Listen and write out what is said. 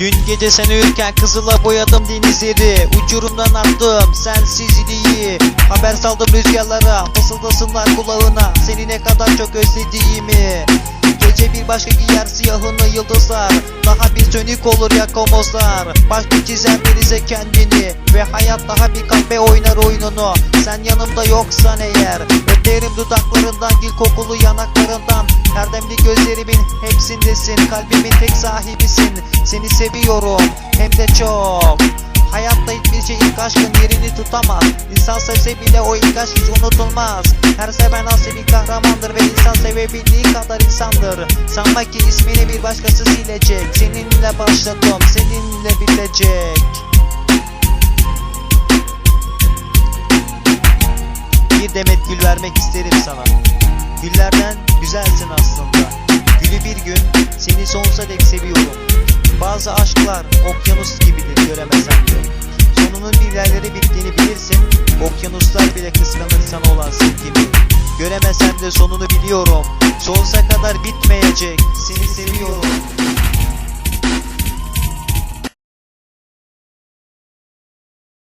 Dün gece sen uyurken kızıla boyadım denizleri. Uçurumdan attım sensizliği Haber saldım rüzgarlara Fısıldasınlar kulağına. Seni ne kadar çok özlediğimi. Gece bir başka giyer siyahını yıldızlar. Daha bir sönük olur yakomozlar Başka çizer denize kendini Ve hayat daha bir kahve oynar oyununu. Sen yanımda yoksan eğer Öterim dudaklarından dil kokulu yanaklarından Erdemli gözlerimin hepsindesin. Kalbimin tek sahibisin. Seni seviyorum hem de çok. Hayatta hiçbir şey ilk aşkın yerini tutamaz. İnsan sevse bile o ilk aşk hiç unutulmaz. Her seven aslında bir kahramandır Ve insan sevebildiği kadar insandır. Sanma ki ismini bir başkası silecek. Seninle başladım seninle bitecek Bir demet gül vermek isterim sana. Güllerden güzelsin aslında. Gülü bir gün seni sonsuza dek seviyorum. Bazı aşklar okyanus gibidir göremesen de. Sonunun bir yerlere bittiğini bilirsin. Okyanuslar bile kıskanır sana olan sevgimi. Göremesem de sonunu biliyorum. Sonsuza kadar bitmeyecek. Seni seviyorum